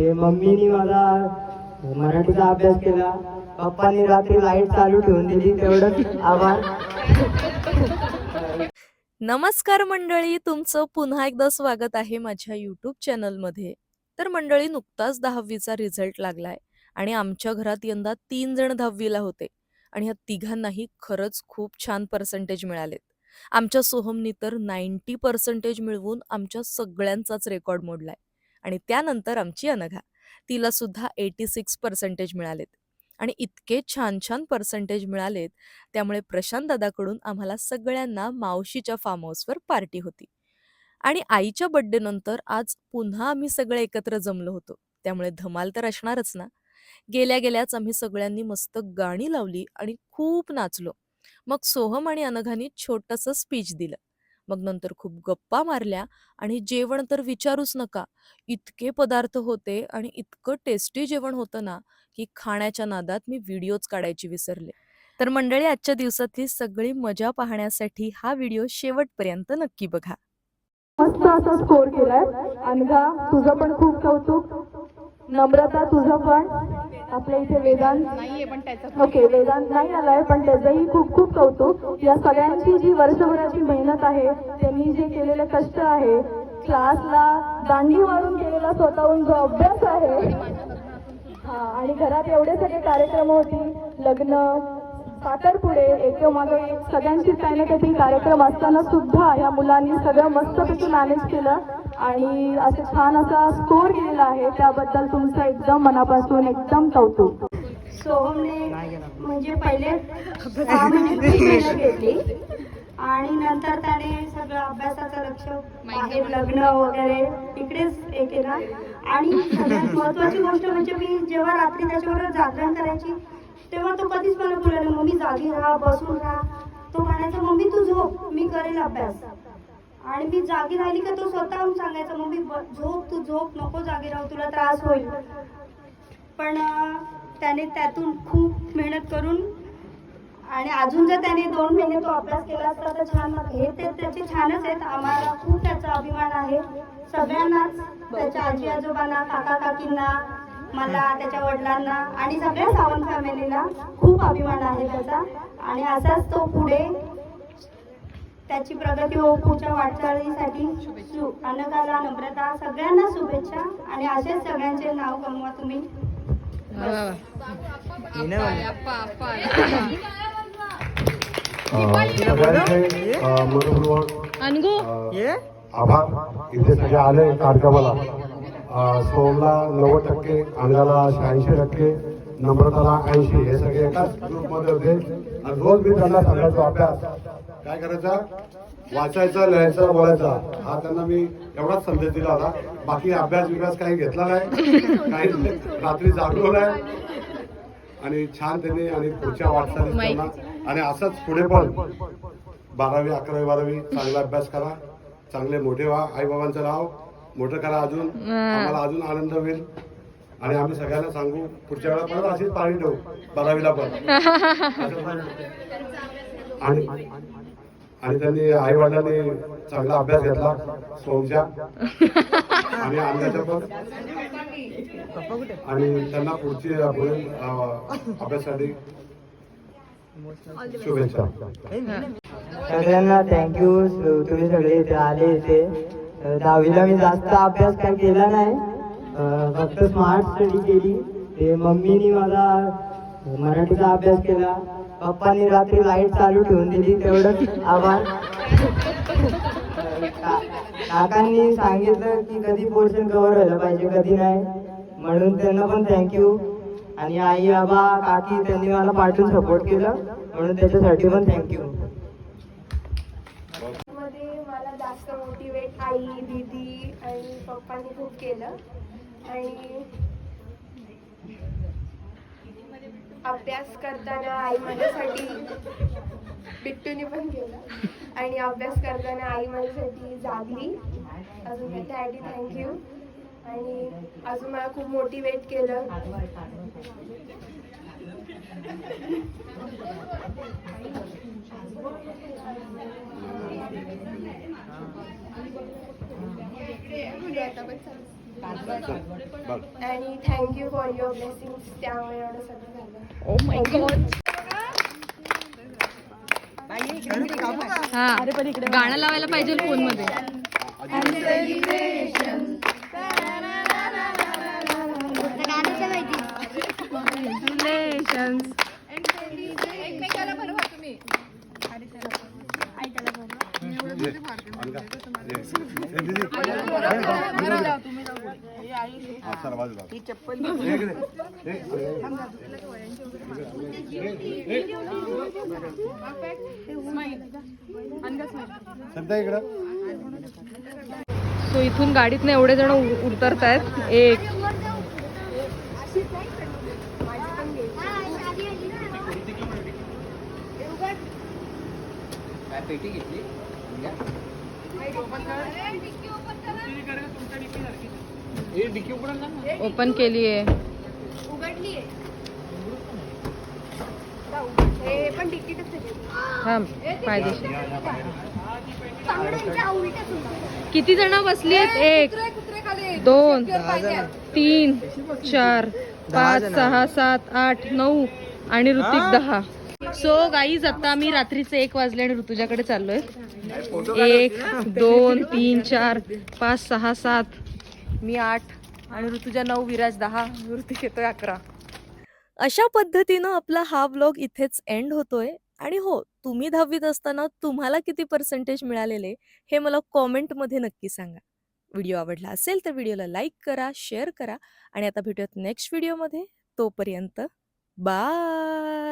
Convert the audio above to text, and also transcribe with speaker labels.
Speaker 1: ते मम्मीने मला मराठीचा अभ्यास केला. पप्पाने रात्री लाइट चालू ठेवून दिली तेवढंच आभार.
Speaker 2: नमस्कार मंडळी तुमचं पुन्हा एकदा स्वागत आहे माझ्या यूट्यूब चॅनलमध्ये तर मंडळी नुकताच दहावीचा रिझल्ट लागलाय आणि आमच्या घरात यंदा तीन जण दहावीला होते आणि ह्या तिघांनाही खरंच खूप छान पर्सेंटेज मिळालेत. आमच्या सोहमनी तर नाईन्टी पर्सेंटेज मिळवून आमच्या सगळ्यांचाच रेकॉर्ड मोडलाय. आणि त्यानंतर आमची अनघा. तिला सुद्धा एटी सिक्स पर्सेंटेज मिळालेत. आणि इतके छान छान पर्सेंटेज मिळालेत त्यामुळे प्रशांत दादाकडून आम्हाला सगळ्यांना मावशीच्या फार्म हाऊसवर पार्टी होती. आणि आईच्या बड्डे नंतर आज पुन्हा आम्ही सगळे एकत्र जमलो होतो. त्यामुळे धमाल तर असणारच ना. गेल्या गेल्याच आम्ही सगळ्यांनी मस्त गाणी लावली आणि खूप नाचलो. मग सोहम आणि अनघानी छोटंसं स्पीच दिलं. मग नंतर खूप गप्पा मारल्या आणि जेवण तर विचारूच नका. इतके पदार्थ होते आणि इतकं टेस्टी जेवण होतं ना की खाण्याच्या नादात मी व्हिडिओज काढायची विसरले. तर मंडळी आजच्या दिवसातली सगळी मजा पाहण्यासाठी हा व्हिडिओ शेवटपर्यंत नक्की बघा.
Speaker 3: मस्त असा स्कोर केलाय. अनघा तुझं पण खूप कौतुक. नम्रता तुझं पण. आपल्या इथे वेदांत ओके वेदांत नाही आलाय पण त्याचंही खूप खूप कौतुक. या सगळ्यांची जी वर्षभराची मेहनत आहे त्यांनी जे केलेले कष्ट आहे क्लासला दांडी मारून केलेला स्वतःहून जो अभ्यास आहे हा आणि घरात एवढे सगळे कार्यक्रम होती लग्न साखरपुडे एक मागे एक सगळ्यांची काही ना काहीतरी कार्यक्रम असताना सुद्धा या मुलांनी सगळं मस्तपैकी मॅनेज केलं. आणि असं छान असा स्कोर केलेला आहे. त्याबद्दल तुमचं एकदम मनापासून एकदम कौतुक.
Speaker 4: सोहमने म्हणजे पहिले मेहनत घेतली. आणि नंतर त्याने सगळं अभ्यासाचं लक्ष बाहेर लग्न वगैरे इकडेच हे केला. आणि सगळ्यात महत्वाची गोष्ट म्हणजे मी जेव्हा रात्री त्याच्याबरोबर जागरण करायची तेव्हा तो कधीच मला बोलायला मम्मी जागी राहा बसून राहा. तो म्हणायचा मम्मी तू झोप. मी करेल अभ्यास. आणि मी जागी राहिली का तो स्वतःहून सांगायचा मम्मी मी झोप तू झोप नको जागी राहू तुला त्रास होईल. पण त्याने त्यातून खूप मेहनत करून आणि अजून जर त्याने दोन महिने तो अभ्यास केला असता तर छान. हे ते त्याचे छानच आहेत. आम्हाला खूप त्याचा अभिमान आहे. सगळ्यांनाच त्याच्या आजी आजोबांना काका काकींना मला त्याच्या वडिलांना आणि सगळ्या सावंत फॅमिलीला खूप अभिमान आहे त्याचा. आणि असाच तो पुढे त्याची प्रगती होऊ पुढच्या वाटचालीसाठी शु- अनघाला नम्रता सगळ्यांना शुभेच्छा आणि असेच सगळ्यांचे नाव कमवा तुम्ही.
Speaker 5: आभार. इथे सगळे आले कार्यक्रमाला. सोमला नव्वद टक्के अंगाला शहाऐंशी टक्के नम्रताला ऐंशी. हे सगळे एकाच ग्रुपमध्ये होते. आणि रोज मी त्यांना सांगायचो अभ्यास. काय करायचा? वाचायचा लिहायचा बोलायचा. हा त्यांना मी एवढाच संदेश दिला होता. बाकी अभ्यास विकास काही घेतला नाही. काही रात्री जागलो नाही आणि छान त्यांनी आणि पुढच्या वाटचालीत त्यांना आणि असंच पुढे पण बारावी अकरावी बारावी चांगला अभ्यास करा. चांगले मोठे व्हा. आई बाबांचं नाव मोठं करा अजून. आम्हाला अजून आनंद होईल. आणि आम्ही सगळ्यांना सांगू पुढच्या वेळेला परत अशीच पाणी ठेवू. बारावीला पण. आणि आणि त्यांनी आई वडिलांनी चांगला अभ्यास घेतला. सोमच्या आणि अंगाच्या पण. आणि त्यांना पुढची पुढील अभ्यासासाठी शुभेच्छा.
Speaker 1: सगळ्यांना थँक्यू तुम्ही सगळे इथे आले इथे. दहावीला मी जास्त अभ्यास काय केला नाही. फक्त स्मार्ट स्टडी केली. ते मम्मीनी मला मराठीचा अभ्यास केला पप्पानी रात्री लाइट चालू ठेवून दिली तेवढंच आभार का- काकांनी सांगितलं की कधी पोर्शन कव्हर व्हायला पाहिजे कधी नाही. म्हणून त्यांना पण थँक्यू आणि आई आबा काकी त्यांनी मला पाठवून सपोर्ट केलं. म्हणून त्याच्यासाठी पण थँक्यू
Speaker 6: मला जास्त मोटिवेट आई दीदी आणि पप्पांनी खूप केलं. आणि अभ्यास करताना आई माझ्यासाठी बिट्टूने पण केलं. आणि अभ्यास करताना आई माझ्यासाठी जागली. अजून त्यासाठी थँक्यू आणि अजून मला खूप मोटिवेट केलं. आणि थँक्यू फॉर युअर ब्लेसिंग्स त्यामुळे एवढं सगळं झालं.
Speaker 7: ओ माय गॉड हा. गाणं लावायला पाहिजे फोनमध्ये Congratulations. सो इथून गाडीतनं एवढे जण उतरत आहेत एक. ओपन केली आहे.
Speaker 6: हे
Speaker 7: थांब फायदेशीर किती जण बसली आहेत? एक दोन तीन चार पाच सहा सात आठ नऊ आणि ऋतिक दहा. सो गाईज आता मी रात्रीचे एक वाजले आणि ऋतुजाकडे चाललोय. एक दोन तीन चार पाच सहा सात मी आठ आणि ऋतुजा नऊ विराज दहा ऋतिक येतोय अकरा.
Speaker 2: अशा पद्धतीनं आपला हा ब्लॉग इथेच एंड होतोय. आणि हो तुम्ही दहावीत असताना तुम्हाला किती पर्सेंटेज मिळालेले हे मला कॉमेंटमध्ये नक्की सांगा. व्हिडिओ आवडला असेल तर व्हिडिओला लाईक करा शेअर करा. आणि आता भेटूयात नेक्स्ट व्हिडिओमध्ये तोपर्यंत बाय